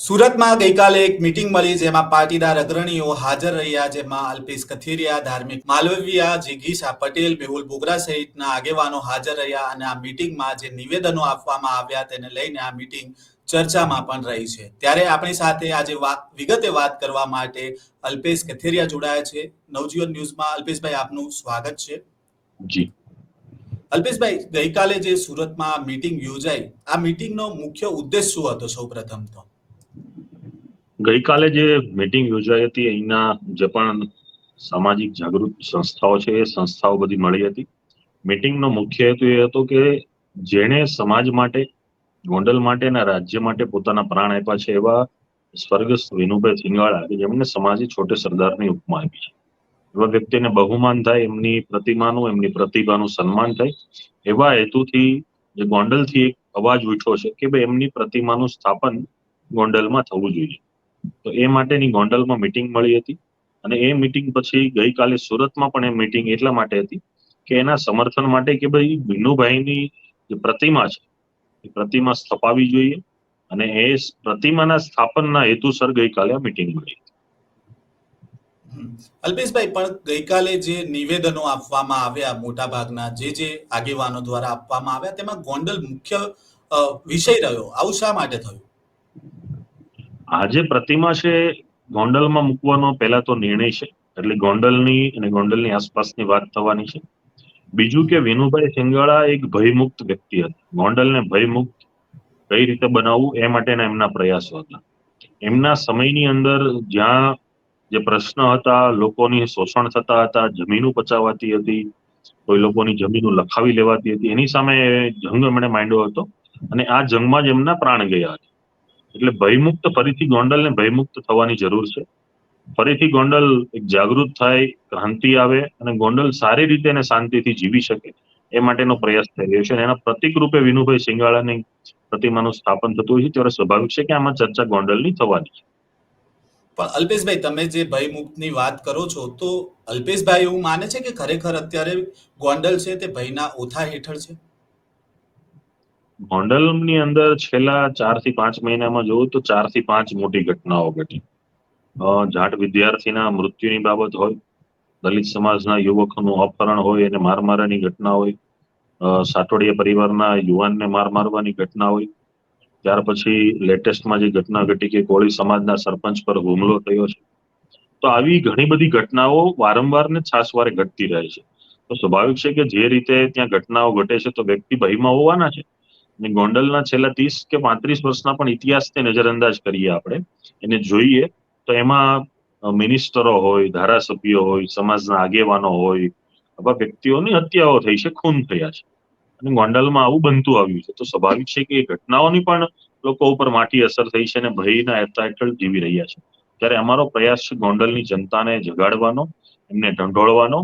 સુરતમાં ગઈકાલે એક મીટિંગ મળી જેમાં પાટીદાર અગ્રણીઓ હાજર રહ્યા જેમાં અલ્પેશ કથિરિયા ધાર્મિક માલવિયા જીગીશા પટેલ મેહુલ બોગરા સહિતના આગેવાનો હાજર રહ્યા અને આ મીટિંગમાં જે નિવેદનો આપવામાં આવ્યા તેને લઈને આ મીટિંગ ચર્ચામાં પણ રહી છે. ત્યારે આપણી સાથે આજે વાત વિગતે વાત કરવા માટે અલ્પેશ કથિરિયા જોડાયા છે. નવજીવન ન્યૂઝમાં અલ્પેશભાઈ આપનું સ્વાગત છે. જી. અલ્પેશભાઈ ગઈકાલે જે સુરતમાં મીટિંગ યોજાઈ આ મીટિંગનો મુખ્ય ઉદ્દેશ શું હતો સૌપ્રથમ તો? ગઈકાલે જે મીટિંગ યોજાઈ હતી, અહીંના જે પણ સામાજિક જાગૃત સંસ્થાઓ છે, એ સંસ્થાઓ બધી મળી હતી. મીટિંગનો મુખ્ય હેતુ એ હતો કે જેણે સમાજ માટે, ગોંડલ માટે અને રાજ્ય માટે પોતાના પ્રાણ આપ્યા છે, એવા સ્વર્ગસ્થ વિનુભાઈ સિંગાળા કે જેમને સમાજે છોટે સરદારની ઉપમા આપી છે. એવા વ્યક્તિને બહુમાન થાય, એમની પ્રતિમાનું, એમની પ્રતિભાનું સન્માન થાય, એવા હેતુથી જે ગોંડલથી એક અવાજ ઉઠ્યો છે કે ભાઈ એમની પ્રતિમાનું સ્થાપન ગોંડલમાં થવું જોઈએ. તો એ માટેની ગોંડલમાં મિટિંગ મળી હતી અને એ મિટિંગ પછી ગઈકાલે સુરતમાં પણ એ મિટિંગ એટલા માટે હતી કે એના સમર્થન માટે કે ભાઈ ભીનુભાઈની જે પ્રતિમા છે, એ પ્રતિમા સ્થપાવી જોઈએ અને એ પ્રતિમાના સ્થાપનના હેતુસર ગઈકાલે આ મિટિંગ મળી હતી. અલ્પેશભાઈ, પણ ગઈકાલે જે નિવેદનો આપવામાં આવ્યા મોટા ભાગના જે જે આગેવાનો દ્વારા આપવામાં આવ્યા, તેમાં ગોંડલ મુખ્ય વિષય રહ્યો. આવું શા માટે થયું? આ જે પ્રતિમા છે, ગોંડલમાં મૂકવાનો પહેલા તો નિર્ણય છે. એટલે ગોંડલની અને ગોંડલની આસપાસની વાત થવાની છે. બીજું કે વિનુભાઈ સિંગાળા એક ભયમુક્ત વ્યક્તિ હતા. ગોંડલને ભયમુક્ત કઈ રીતે બનાવવું એ માટેના એમના પ્રયાસો હતા. એમના સમયની અંદર જ્યાં જે પ્રશ્ન હતા, લોકોની શોષણ થતા હતા, જમીનો પચાવાતી હતી, કોઈ લોકોની જમીનો લખાવી લેવાતી હતી, એની સામે જંગ એમણે માંડ્યો હતો. અને આ જંગમાં જ એમના પ્રાણ ગયા હતા. એટલે ભયમુક્ત ફરીથી ગોંડલને ભયમુક્ત થવાની જરૂર છે. ફરીથી ગોંડલ એક જાગૃત થાય, ક્રાંતિ આવે અને ગોંડલ સારી રીતે અને શાંતિથી જીવી શકે એ માટેનો પ્રયાસ થઈ રહ્યો છે એના પ્રતિક રૂપે વિનુભાઈ સિંગાળાની પ્રતિમાનું સ્થાપન થતું હોય છે. ત્યારે સ્વાભાવિક છે કે આમાં ચર્ચા ગોંડલની થવાની છે. પણ અલ્પેશભાઈ, તમે જે ભયમુક્તની વાત કરો છો, તો અલ્પેશભાઈ એવું માને છે કે ખરેખર અત્યારે ગોંડલ છે તે ભયના ઓથા હેઠળ છે? ગોંડલની અંદર છેલ્લા ચારથી પાંચ મહિનામાં જોવું તો ચારથી પાંચ મોટી ઘટનાઓ ઘટી. જાટ વિદ્યાર્થીના મૃત્યુની બાબત હોય, દલિત સમાજના યુવકનું અપહરણ હોય અને માર મારવાની ઘટના હોય સાટોડિયા પરિવારના યુવાનને માર મારવાની ઘટના હોય, ત્યાર પછી લેટેસ્ટમાં જે ઘટના ઘટી કે કોળી સમાજના સરપંચ પર હુમલો થયો છે. તો આવી ઘણી બધી ઘટનાઓ વારંવાર ને છાસવારે ઘટતી રહે છે. તો સ્વાભાવિક છે કે જે રીતે ત્યાં ઘટનાઓ ઘટે છે તો વ્યક્તિ ભયમાં હોવાના છે. અને ગોંડલના છેલ્લા ત્રીસ કે પાંત્રીસ વર્ષના પણ ઇતિહાસને નજરઅંદાજ કરીએ આપણે, એને જોઈએ તો એમાં મિનિસ્ટરો હોય, ધારાસભ્યો હોય, સમાજના આગેવાનો હોય, આવા વ્યક્તિઓની હત્યાઓ થઈ છે, ખૂન થયા છે. અને ગોંડલમાં આવું બનતું આવ્યું છે. તો સ્વાભાવિક છે કે એ ઘટનાઓની પણ લોકો ઉપર માઠી અસર થઈ છે અને ભયના હેતા હેઠળ જીવી રહ્યા છે. ત્યારે અમારો પ્રયાસ છે ગોંડલની જનતાને જગાડવાનો, એમને ઢંઢોળવાનો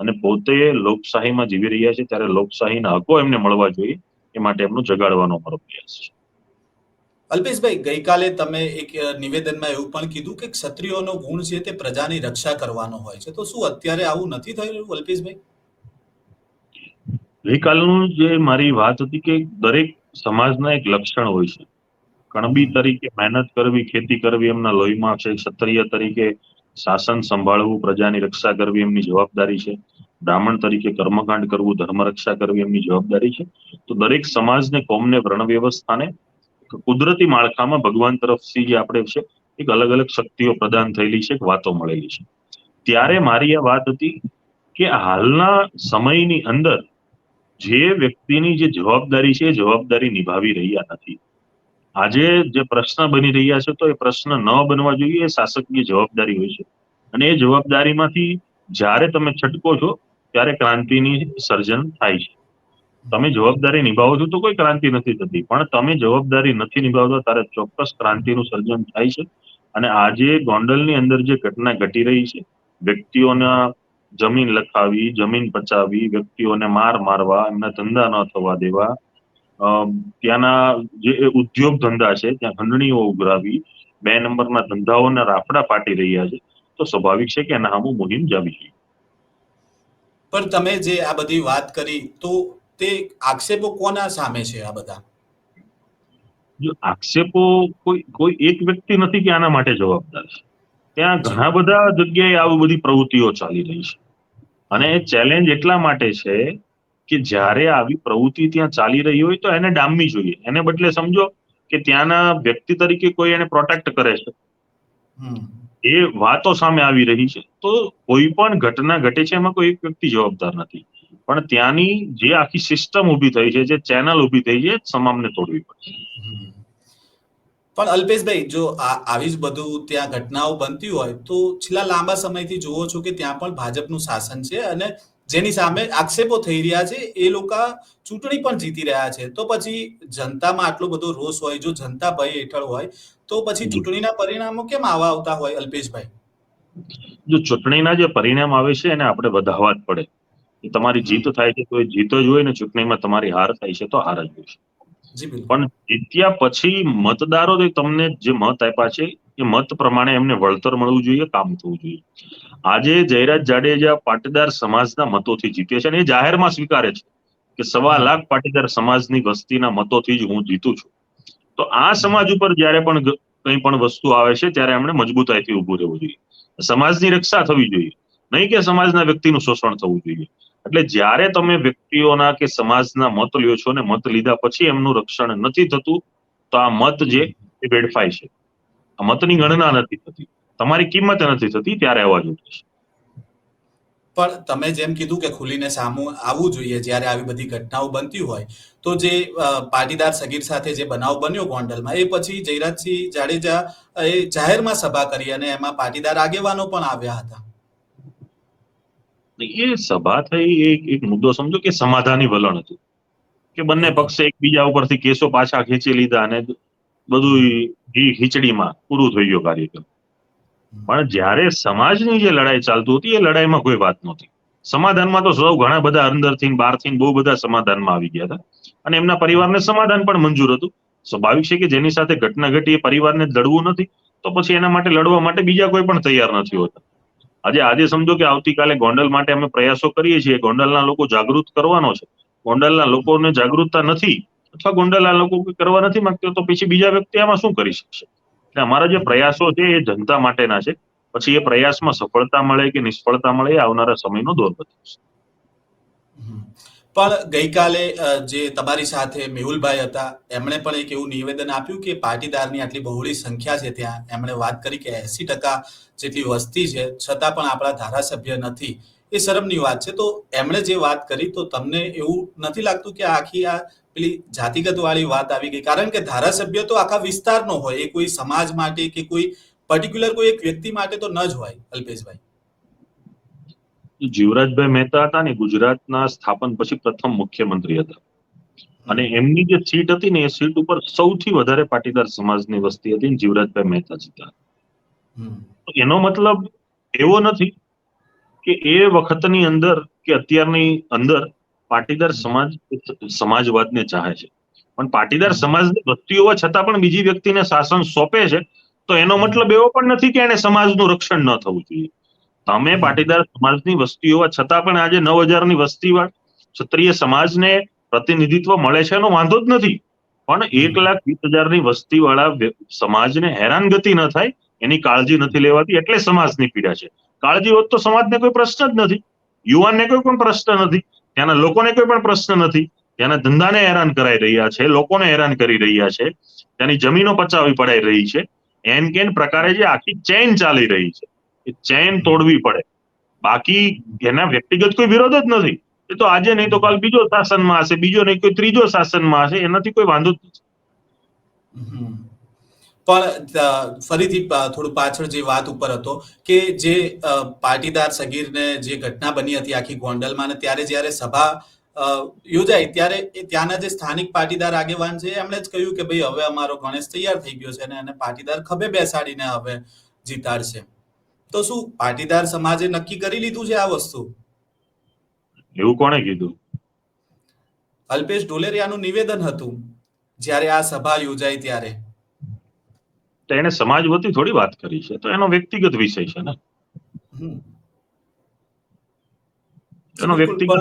અને પોતે લોકશાહીમાં જીવી રહ્યા છે. ત્યારે લોકશાહીના હકો એમને મળવા જોઈએ. એ માટે એમનો જગાડવાનો અમારો પ્રયાસ છે. અલ્પેશભાઈ ગઈકાલે તમે એક નિવેદનમાં એવું પણ કીધું કે ક્ષત્રિયોનો ગુણ છે તે પ્રજાની રક્ષા કરવાનો હોય છે. તો શું અત્યારે આવું નથી થયેલું અલ્પેશભાઈ? ગઈકાલનું જે મારી વાત હતી કે દરેક સમાજના એક લક્ષણ હોય છે. કણબી તરીકે મહેનત કરવી ખેતી કરવી એમના લોહીમાં છે ક્ષત્રિય તરીકે શાસન સંભાળવું પ્રજાની રક્ષા કરવી એમની જવાબદારી છે. બ્રાહ્મણ તરીકે કર્મકાંડ કરવું ધર્મ રક્ષા કરવી એમની જવાબદારી છે. તો દરેક સમાજને, કોમને વર્ણ વ્યવસ્થાને કુદરતી માળખામાં ભગવાન તરફથી જે આપણે છે, એક અલગ અલગ શક્તિઓ પ્રદાન થયેલી છે વાતો મળેલી છે. ત્યારે મારી આ વાત હતી કે હાલના સમયની અંદર જે વ્યક્તિની જે જવાબદારી છે, એ જવાબદારી નિભાવી રહ્યા નથી. આજે જે પ્રશ્ન બની રહ્યા છે, તો એ પ્રશ્ન ન બનવા જોઈએ, એ શાસકની જવાબદારી હોય છે. અને એ જવાબદારીમાંથી જ્યારે તમે છટકો છો ત્યારે ક્રાંતિની સર્જન થાય છે. તમે જવાબદારી નિભાવો છો તો કોઈ ક્રાંતિ નથી થતી. પણ તમે જવાબદારી નથી નિભાવતા ત્યારે ચોક્કસ ક્રાંતિનું સર્જન થાય છે. અને આજે ગોંડલની અંદર જે ઘટના ઘટી રહી છે, વ્યક્તિઓના જમીન લખાવી, જમીન પચાવી, વ્યક્તિઓને માર મારવા, એમના ધંધા ન થવા દેવા ત્યાંના જે ઉદ્યોગ ધંધા છે, ત્યાં ખંડણીઓ ઉઘરાવી, બે નંબરના ધંધાઓના રાફડા ફાટી રહ્યા છે, તો સ્વાભાવિક છે કે એના સામું મુહિમ જાવી જોઈએ પણ તમે જે આ બધી વાત કરી તો તે આક્ષેપો કોના સામે છે આ બધા? જો આક્ષેપો કોઈ કોઈ એક વ્યક્તિ નથી કે આના માટે જવાબદાર છે. ત્યાં ઘણા બધા જગ્યાએ આવી બધી પ્રવૃત્તિઓ ચાલી રહી છે. અને ચેલેન્જ એટલા માટે છે કે જ્યારે આવી પ્રવૃત્તિ ત્યાં ચાલી રહી હોય તો એને ડામવી જોઈએ. એને બદલે સમજો કે ત્યાંના વ્યક્તિ તરીકે કોઈ એને પ્રોટેક્ટ કરે છે. હમ. એ વાતો સામે આવી રહી છે. તો કોઈ પણ ઘટના ઘટે છે એમાં કોઈ એક વ્યક્તિ જવાબદાર નથી. પણ ત્યાંની જે આખી સિસ્ટમ ઊભી થઈ છે, જે ચેનલ ઊભી થઈ છે તમામને તોડવી પડશે. પણ અલ્પેશભાઈ, જો આવી જ બધું ત્યાં ઘટનાઓ બનતી હોય, તો છેલ્લા લાંબા સમયથી જોવો છો કે ત્યાં પણ ભાજપનું શાસન છે અને જેની સામે આક્ષેપો થઈ રહ્યા છે એ લોકો ચૂંટણી પણ જીતી રહ્યા છે. તો પછી જનતામાં આટલો બધો રોષ હોય જો જનતા ભય હેઠળ હોય તો પછી ચૂંટણીના પરિણામો કેમ આવા આવતા હોય અલ્પેશભાઈ? જો ચૂંટણીના જે પરિણામ આવે છે એને આપણે વધાવવા જ પડે. તમારી જીત થાય છે તો એ જીત જ હોય ને ચૂંટણીમાં તમારી હાર થાય છે તો હાર જ હોય છે. પણ જીત્યા પછી મતદારો તમને જે મત આપ્યા છે એ મત પ્રમાણે એમને વળતર મળવું જોઈએ કામ થવું જોઈએ. આજે જયરાજ જાડેજા પાટીદાર સમાજના મતોથી જીત્યો છે અને એ જાહેરમાં સ્વીકારે છે કે સવા લાખ પાટીદાર સમાજની વસ્તીના મતોથી જ હું જીતું છું. તો આ સમાજ ઉપર જ્યારે પણ કંઈ પણ વસ્તુ આવે છે ત્યારે એમણે મજબૂતાઈથી ઊભું રહેવું જોઈએ. સમાજની રક્ષા થવી જોઈએ. નહીં કે સમાજના વ્યક્તિનું શોષણ થવું જોઈએ. એટલે જ્યારે તમે વ્યક્તિઓના કે સમાજના મત લ્યો છો ને મત લીધા પછી એમનું રક્ષણ નથી થતું તો આ મત જે એ વેડફાય છે. મતની ગણના નથી થતી. તમારી કિંમત નથી થતી ત્યારે અવાજ ઉઠે છે. પણ તમે જેમ કીધું કે ખુલીને સામું આવવું જોઈએ જ્યારે આવી બધી ઘટનાઓ બનતી હોય તો જે પાટીદાર સગીર સાથે જે બનાવ બન્યો ગોંડલમાં એ પછી જયરાજસિંહ જાડેજા એ જાહેરમાં સભા કરી અને એમાં પાટીદાર આગેવાનો પણ આવ્યા હતા. એ સભા થઈ એક એક મુદ્દો સમજો કે સમાધાની વલણ હતું. કે બંને પક્ષે એકબીજા ઉપરથી કેસો પાછા ખેંચી લીધા અને બધું ઘી ખીચડીમાં પૂરું થઈ ગયો કાર્યક્રમ. પણ જ્યારે સમાજની જે લડાઈ ચાલતી હતી, એ લડાઈમાં કોઈ વાત નહોતી. સમાધાનમાં તો સૌ ઘણા બધા અંદરથી બહારથી બહુ બધા સમાધાનમાં આવી ગયા હતા. અને એમના પરિવારને સમાધાન પણ મંજૂર હતું. સ્વાભાવિક છે કે જેની સાથે ઘટના ઘટી એ પરિવારને લડવું નથી, તો પછી એના માટે લડવા માટે બીજા કોઈ પણ તૈયાર નથી હોતા. આજે આજે સમજો કે આવતીકાલે ગોંડલ માટે અમે પ્રયાસો કરીએ છીએ. ગોંડલના લોકો જાગૃત કરવાનો છે. ગોંડલના લોકોને જાગૃતતા નથી. અથવા ગોંડલના લોકો કરવા નથી માંગતા, તો પછી બીજા વ્યક્તિ આમાં શું કરી શકશે? એટલે અમારા જે પ્રયાસો છે એ જનતા માટેના છે. પછી એ પ્રયાસમાં સફળતા મળે કે નિષ્ફળતા મળે એ આવનારા સમયનો દોર બતાવશે. પણ ગઈકાલે જે તમારી સાથે મેહુલભાઈ હતા, એમણે પણ એક એવું નિવેદન આપ્યું કે પાટીદારની આટલી બહોળી સંખ્યા છે ત્યાં. એમણે વાત કરી કે એસી ટકા જેટલી વસ્તી છે, છતાં પણ આપણા ધારાસભ્ય નથી. એ શરમની વાત છે. તો એમણે જે વાત કરી તો તમને એવું નથી લાગતું કે આખી આ પેલી જાતિગત વાળી વાત આવી ગઈ. કારણ કે ધારાસભ્ય તો આખા વિસ્તારનો હોય. એ કોઈ સમાજ માટે કે કોઈ પર્ટિક્યુલર કોઈ એક વ્યક્તિ માટે તો ન જ હોય અલ્પેશભાઈ. જીવરાજભાઈ મહેતા હતા ને ગુજરાતના સ્થાપન પછી પ્રથમ મુખ્યમંત્રી હતા. અને એમની જે સીટ હતી ને એ સીટ ઉપર સૌથી વધારે પાટીદાર સમાજની વસ્તી હતી જીવરાજભાઈ મહેતા જીતા તો એનો મતલબ એવો નથી કે એ વખતની અંદર કે અત્યારની અંદર પાટીદાર સમાજ સમાજવાદને ચાહે છે. પણ પાટીદાર સમાજની વસ્તી હોવા છતાં પણ બીજી વ્યક્તિને શાસન સોંપે છે, તો એનો મતલબ એવો પણ નથી કે એને સમાજનું રક્ષણ ન થવું જોઈએ. તમે પાટીદાર સમાજની વસ્તી હોવા છતાં પણ આજે નવ હજારની વસ્તીવાળ ક્ષત્રિય સમાજને પ્રતિનિધિત્વ મળે છે એનો વાંધો જ નથી. પણ એક લાખ વીસ હજારની વસ્તી વાળા સમાજને હેરાનગતિ ન થાય, એની કાળજી નથી લેવાતી, એટલે સમાજની પીડા છે. કાળજી હોત તો સમાજને કોઈ પ્રશ્ન જ નથી. યુવાનને કોઈ પણ પ્રશ્ન નથી. ત્યાંના લોકોને કોઈ પણ પ્રશ્ન નથી. ત્યાંના ધંધાને હેરાન કરાઈ રહ્યા છે, લોકોને હેરાન કરી રહ્યા છે. ત્યાંની જમીનો પચાવી પડાઈ રહી છે. એન કેન પ્રકારે જે આખી ચેન ચાલી રહી છે. એ ચેન તોડવી પડે. બાકી એના વ્યક્તિગત કોઈ વિરોધ જ નથી. એ તો આજે નહીં તો કાલ બીજો શાસનમાં હશે, બીજો નહીં, કોઈ ત્રીજો શાસનમાં હશે, એનાથી કોઈ વાંધો જ નથી. પણ ફરીથી થોડું પાછળ જે વાત ઉપર હતો કે જે પાટીદાર સગીરને જે ઘટના બની હતી આખી ગોંડલમાં અને ત્યારે જ્યારે સભા યોજાય યોજાઈ ત્યારે ત્યાંના જે સ્થાનિક પાટીદાર આગેવાન છે એમણે જ કહ્યું કે ભાઈ હવે અમારો ગણેશ તૈયાર થઈ ગયો છે અને એને પાટીદાર ખભે બેસાડીને હવે જીતાડશે. તો શું પાટીદાર સમાજે નક્કી કરી લીધું છે આ વસ્તુ? એવું કોણે કીધું? અલ્પેશ ઢોલેરિયાનું નિવેદન હતું જ્યારે આ સભા યોજાઈ ત્યારે. તો એને સમાજ વતી થોડી વાત કરી છે તો એનો વ્યક્તિગત વિષય છે ને. એનો વ્યક્તિગત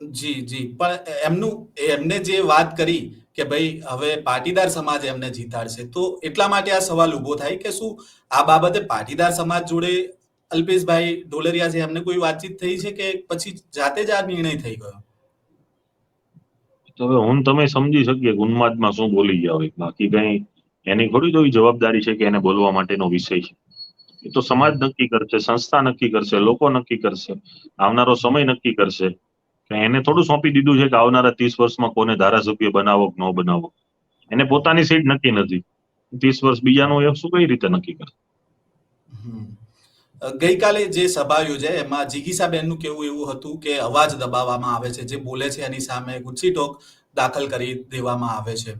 જી જી. પણ એમનું એમને જે વાત કરી કે ભાઈ હવે પાટીદાર સમાજ એમને જીતાડશે તો એટલા માટે આ સવાલ ઊભો થાય કે શું આ બાબતે પાટીદાર સમાજ જોડે અલ્પેશભાઈ ઢોલરિયા છે એમને કોઈ વાતચીત થઈ છે કે પછી જાતે જ આ નિર્ણય થઈ ગયો? તો હવે હું તમે સમજી શકીએ ઉન્માદમાં શું બોલી ગયા હોય બાકી કઈ એની થોડી તો જવાબદારી છે કે એને બોલવા માટેનો વિષય છે. એ તો સમાજ નક્કી કરશે, સંસ્થા નક્કી કરશે, લોકો નક્કી કરશે, આવનારો સમય નક્કી કરશે. એને થોડું સોંપી દીધું છે કે આવનારા ત્રીસ વર્ષમાં કોને ધારાસભ્ય બનાવો કે ન બનાવો. એને પોતાની સીટ નક્કી નથી. ત્રીસ વર્ષ બીજાનું એ શું કઈ રીતે નક્કી હમ. ગઈકાલે જે સભા યોજાઈ, એમાં જિગીસાબેનનું કેવું એવું હતું કે અવાજ દબાવવામાં આવે છે, જે બોલે છે એની સામે ગુચ્છી ટોક દાખલ કરી દેવામાં આવે છે.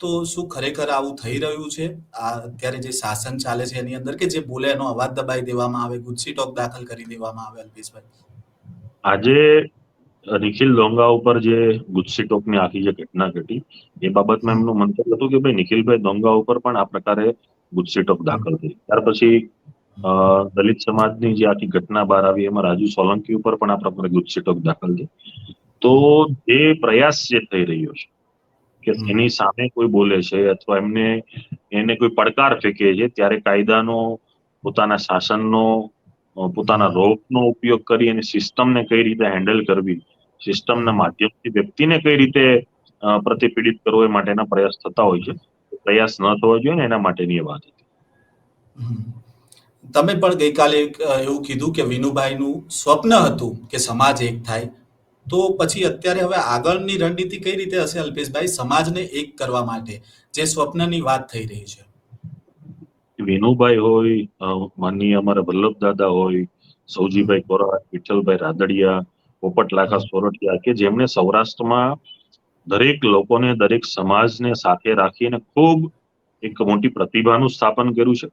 તો શું ખરેખર આવું થઈ રહ્યું છે? આ અત્યારે જે શાસન ચાલે છે એની અંદર કે જે બોલે એનો અવાજ દબાઈ દેવામાં આવે ગુસ્સી ટોક દાખલ કરી દેવામાં આવે અલ્પેશભાઈ? આજે નિખિલ ડોંગા ઉપર જે ગુસ્સી ટોકની આખી જે ઘટના ઘટી, એ બાબતમાં એમનું મંતવ્ય હતું કે ભાઈ નિખિલભાઈ ડોંગા ઉપર પણ આ પ્રકારે ગુસ્સી ટોક દાખલ થઈ. ત્યાર પછી દલિત સમાજની જે આખી ઘટના બહાર આવી, એમાં રાજુ સોલંકી ઉપર પણ આ પ્રકારે ગુસ્સી ટોક દાખલ થઈ. તો જે પ્રયાસ જે થઈ રહ્યો છે કે એની સામે કોઈ બોલે છે અથવા એમને એને કોઈ પડકાર ફેંકે છે ત્યારે કાયદાનો પોતાના શાસનનો પોતાના રોપનો ઉપયોગ કરી અને સિસ્ટમને કઈ રીતે હેન્ડલ કરવી સિસ્ટમના માધ્યમથી વ્યક્તિને કઈ રીતે પ્રતિપીડિત કરવો એ માટેના પ્રયાસ થતા હોય છે. પ્રયાસ ન થવો જોઈએ ને એના માટેની એ વાત હતી. તમે પણ ગઈકાલે એવું કીધું કે વિનુભાઈનું સ્વપ્ન હતું કે સમાજ એક થાય. તો પછી અત્યારે હવે આગળની રણનીતિ કઈ રીતે હશે અલ્પેશભાઈ? સમાજને એક કરવા માટે જે સ્વપ્નની વાત થઈ રહી છે. વિનુભાઈ હોય માનીય અમારા વલ્લભ દાદા હોય, સૌજીભાઈ કોરા વિઠ્ઠલભાઈ રાદડિયા પોપટ લાખા સોરઠિયા કે જેમણે સૌરાષ્ટ્રમાં દરેક લોકોને, દરેક સમાજને સાથે રાખીને ખૂબ એક મોટી પ્રતિભાનું સ્થાપન કર્યું છે.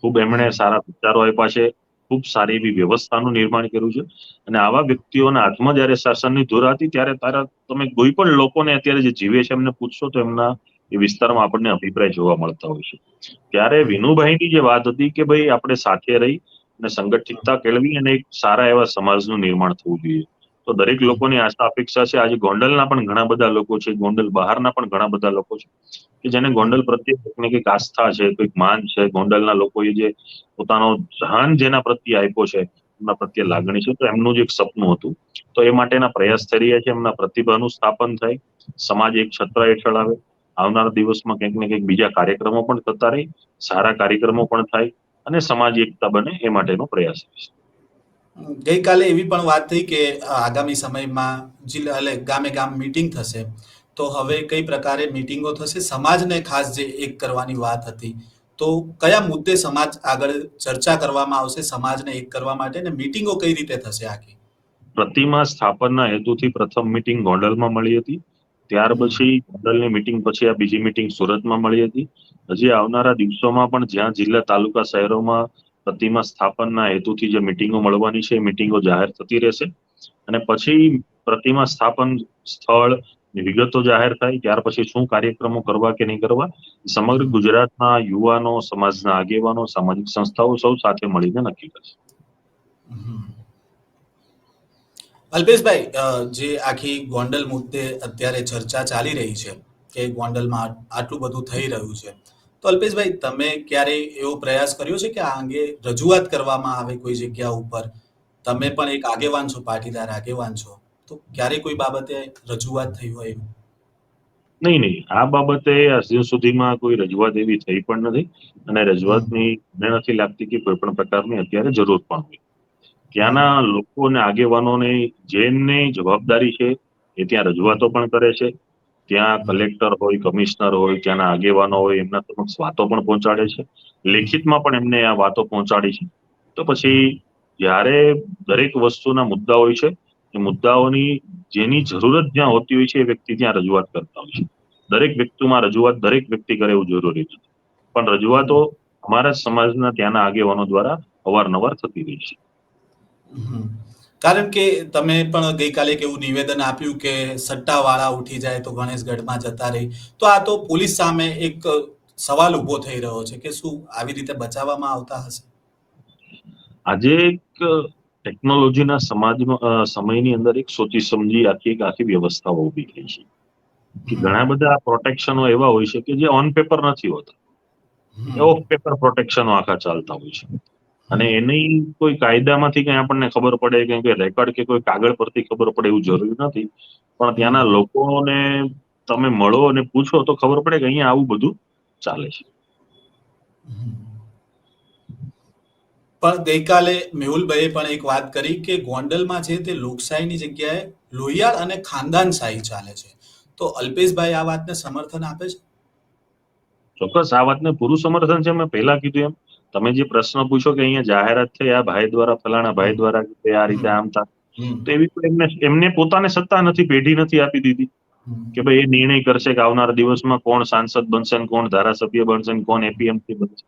ખૂબ એમણે સારા વિચારો આપ્યા છે. ખૂબ સારી એવી વ્યવસ્થાનું નિર્માણ કર્યું છે. અને આવા વ્યક્તિઓના હાથમાં જયારે શાસનની ધૂર હતી, ત્યારે તારા તમે કોઈ પણ લોકોને અત્યારે જે જીવે છે એમને પૂછશો તો એમના એ વિસ્તારમાં આપણને અભિપ્રાય જોવા મળતા હોય છે. ત્યારે વિનુભાઈની જે વાત હતી કે ભાઈ આપણે સાથે રહી અને સંગઠિતતા કેળવી અને એક સારા એવા સમાજનું નિર્માણ થવું જોઈએ. તો દરેક લોકોની આશા, અપેક્ષા છે. આજે ગોંડલના પણ ઘણા બધા લોકો છે. ગોંડલ બહારના પણ ઘણા બધા લોકો છે કે જેને ગોંડલ પ્રત્યે કંઈક કંઈક આસ્થા છે, કંઈક માન છે. ગોંડલના લોકોએ જે પોતાનો જાન જેના પ્રત્યે આપ્યો છે, એમના પ્રત્યે લાગણી છે. તો એમનું જ એક સપનું હતું. તો એ માટેના પ્રયાસ થઈ રહ્યા છે. એમના પ્રતિભાનું સ્થાપન થાય. સમાજ એક છત્ર હેઠળ આવે. આવનારા દિવસમાં કંઈક ને કંઈક બીજા કાર્યક્રમો પણ થતા રહે. સારા કાર્યક્રમો પણ થાય અને સમાજ એકતા બને એ માટેનો પ્રયાસ છે. ગઈકાલે એવી પણ વાત થઈ કે આગામી સમયમાં જિલ્લા એટલે ગામે ગામ મીટિંગ થશે. તો હવે કઈ પ્રકારે મીટિંગો થશે? સમાજને ખાસ જે એક કરવાની વાત હતી. તો કયા મુદ્દે સમાજ આગળ ચર્ચા કરવામાં આવશે? સમાજને એક કરવા માટે ને મીટિંગો કઈ રીતે થશે આખી? પ્રતિમા સ્થાપનના હેતુથી પ્રથમ મીટિંગ ગોંડલમાં મળી હતી. ત્યાર પછી ગોંડલની મીટિંગ પછી આ બીજી મીટિંગ સુરતમાં મળી હતી. હજી આવનારા દિવસોમાં પણ જ્યાં જિલ્લા તાલુકા શહેરોમાં પ્રતિમા સ્થાપનના હેતુથી જે મિટિંગો મળવાની છે, એ મિટિંગો જાહેર થતી રહેશે. અને પછી પ્રતિમા સ્થાપન સ્થળ વિગતો જાહેર થાય, ત્યાર પછી શું કાર્યક્રમો કરવા કે નહીં કરવા, સમગ્ર ગુજરાતના યુવાનો, સમાજના આગેવાનો, સામાજિક સંસ્થાઓ સૌ સાથે મળીને નક્કી કરશે. અલ્પેશભાઈ જે આખી ગોંડલ મુદ્દે અત્યારે ચર્ચા ચાલી રહી છે, કે ગોંડલમાં આટલું બધું થઈ રહ્યું છે તો અલ્પેશભાઈ, તમે ક્યારે એવો પ્રયાસ કર્યો છે કે આ અંગે રજૂઆત કરવામાં આવે કોઈ જગ્યા ઉપર? તમે પણ એક આગેવાન છો, પાટીદાર આગેવાન છો. તો ક્યારે કોઈ બાબતે રજૂઆત થઈ હોય? નહીં નહીં. આ બાબતે હજુ સુધીમાં કોઈ રજૂઆત એવી થઈ પણ નથી અને રજૂઆતની મને નથી લાગતી કે કોઈ પણ પ્રકારની અત્યારે જરૂર પણ હોય. ત્યાંના લોકો અને આગેવાનોને જેમની જવાબદારી છે એ ત્યાં રજૂઆતો પણ કરે છે. ત્યાં કલેક્ટર હોય, કમિશનર હોય, ત્યાંના આગેવાનો હોય, એમના સમક્ષ વાતો પણ પહોંચાડે છે. લેખિતમાં પણ એમને આ વાતો પહોંચાડી છે. તો પછી જ્યારે દરેક વસ્તુના મુદ્દા હોય છે, એ મુદ્દાઓની જેની જરૂરત જ્યાં હોતી હોય છે, એ વ્યક્તિ ત્યાં રજૂઆત કરતા હોય છે. દરેક વ્યક્તિમાં રજૂઆત દરેક વ્યક્તિ કરે એવું જરૂરી નથી. પણ રજૂઆતો અમારા સમાજના ત્યાંના આગેવાનો દ્વારા અવારનવાર થતી રહી છે. કારણ કે તમે પણ ગઈકાલે એક એવું નિવેદન આપ્યું કે સટ્ટાવાળા ઉઠી જાય તો ગણેશગઢમાં જતા રહી. તો આ તો પોલીસ સામે એક સવાલ ઊભો થઈ રહ્યો છે કે શું આવી રીતે બચાવવામાં આવતા હશે? આજે એક ટેકનોલોજીના સમાજમાં સમયની અંદર એક સોચી સમજી આખી એક આખી વ્યવસ્થાઓ ઊભી થઈ છે. કે ઘણા બધા પ્રોટેક્શનો એવા હોય છે કે જે ઓન પેપર નથી હોતા. ઓફ પેપર પ્રોટેક્શનો આખા ચાલતા હોય છે. અને એની કોઈ કાયદામાંથી કઈ આપણને ખબર પડે કે રેકોર્ડ કે કોઈ કાગળ પરથી ખબર પડે એવું જરૂરી નથી. પણ ત્યાંના લોકોને તમે મળો અને પૂછો તો ખબર પડે કે અહીંયા આવું બધું ચાલે છે. પણ ગઈકાલે મેહુલભાઈએ પણ એક વાત કરી કે ગોંડલમાં છે તે લોકશાહીની જગ્યાએ લોહિયાળ અને ખાનદાનશાહી ચાલે છે. તો અલ્પેશભાઈ આ વાતને સમર્થન આપે છે? ચોક્કસ આ વાતને પૂરું સમર્થન છે. મેં પહેલા કીધું એમ. તમે જે પ્રશ્ન પૂછો કે અહીંયા જાહેરાત થઈ આ ભાઈ દ્વારા ફલાણા ભાઈ દ્વારા કે આ રીતે આમ થાય તો એવી કોઈ એમને એમને પોતાને સત્તા નથી પેઢી નથી આપી દીધી. કે ભાઈ એ નિર્ણય કરશે કે આવનારા દિવસમાં કોણ સાંસદ બનશે ને કોણ ધારાસભ્ય બનશે ને કોણ એપીએમસી બનશે.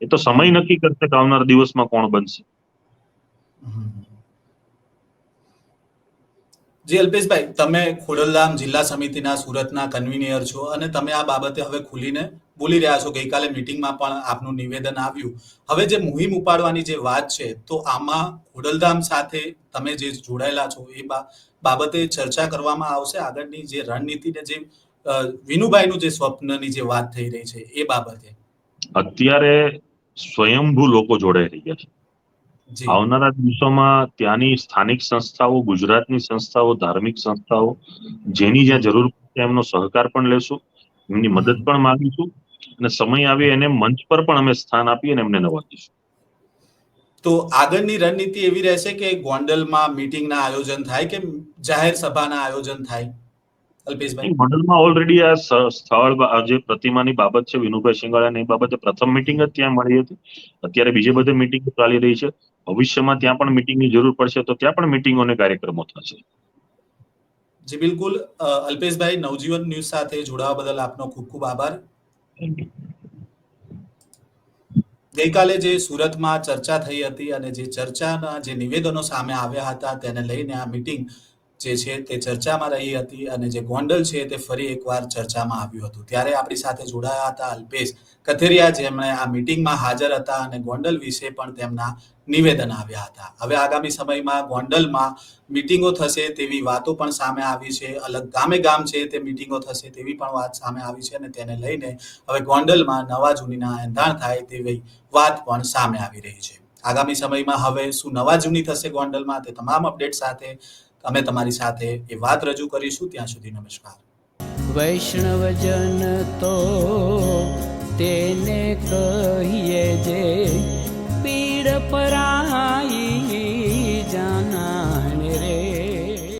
એ તો સમય નક્કી કરશે કે આવનારા દિવસમાં કોણ બનશે. જી અલ્પેશભાઈ તમે ખોડલધામ જિલ્લા સમિતિના સુરતના કન્વીનિયર છો અને તમે આ બાબતે હવે ખુલીને બોલી રહ્યા છો ગઈકાલે મિટિંગમાં પણ આપનું નિવેદન આવ્યું. હવે જે મુહિમ ઉપાડવાની જે વાત છે તો આમાં ખોડલધામ સાથે તમે જે જોડાયેલા છો એ બાબતે ચર્ચા કરવામાં આવશે. આગળની જે રણનીતિ ને જે વિનુભાઈનું જે સ્વપ્નની જે વાત થઈ રહી છે એ બાબતે. અત્યારે સ્વયંભૂ લોકો જોડાઈ રહ્યા છે. આવનારા દિવસોમાં ત્યાંની સ્થાનિક સંસ્થાઓ ગુજરાતની સંસ્થાઓ ધાર્મિક સંસ્થાઓ જેની જ્યાં જરૂર એમનો સહકાર પણ લેશું એમની મદદ પણ માંગીશું. અને સમય આવે એને મંચ પર પણ અમે સ્થાન આપી અને એમને નવાજીશું તો આગળની રણનીતિ એવી રહેશે કે ગોંડલમાં મીટિંગના આયોજન થાય કે જાહેર સભાના આયોજન થાય? અલ્પેશભાઈ. અહીં ઓલરેડી આ સ્થળ જે પ્રતિમાની બાબત છે વિનુભાઈ સિંગાળાની એ બાબતે પ્રથમ મિટિંગ જ ત્યાં મળી હતી. અત્યારે બીજે બધે મિટિંગ ચાલી રહી છે. ભવિષ્યમાં ત્યાં પણ મિટિંગની જરૂર પડશે તો ત્યાં પણ મિટિંગો અને કાર્યક્રમો થશે. જી બિલકુલ. અલ્પેશભાઈ નવજીવન ન્યૂઝ સાથે જોડાવા બદલ આપનો ખૂબ ખૂબ આભાર. ગઈકાલે જે સુરતમાં ચર્ચા થઈ હતી અને જે ચર્ચાના જે નિવેદનો સામે આવ્યા હતા તેને લઈને આ મીટિંગ જે છે તે ચર્ચામાં રહી હતી અને જે ગોંડલ છે તે ફરી એકવાર ચર્ચામાં આવ્યું હતું. ત્યારે આપણી સાથે જોડાયા હતા અલ્પેશ કથેરિયા, જેમણે આ મીટિંગમાં હાજર હતા અને ગોંડલ વિશે પણ તેમના નિવેદન આવ્યા હતા. હવે આગામી સમયમાં ગોંડલમાં મિટિંગો થશે તેવી વાતો પણ સામે આવી છે. અલગ ગામે ગામ છે તે મિટિંગો થશે તેવી પણ વાત સામે આવી છે અને તેને લઈને હવે ગોંડલમાં નવા જૂનીના એંધાણ થાય તેવી વાત પણ સામે આવી રહી છે. આગામી સમયમાં હવે શું નવા જૂની થશે ગોંડલમાં તે તમામ અપડેટ સાથે અમે તમારી સાથે એ વાત રજૂ કરીશું. ત્યાં સુધી નમસ્કાર. વૈષ્ણવજન તો તેને કહીએ જે પીડ પરાઈ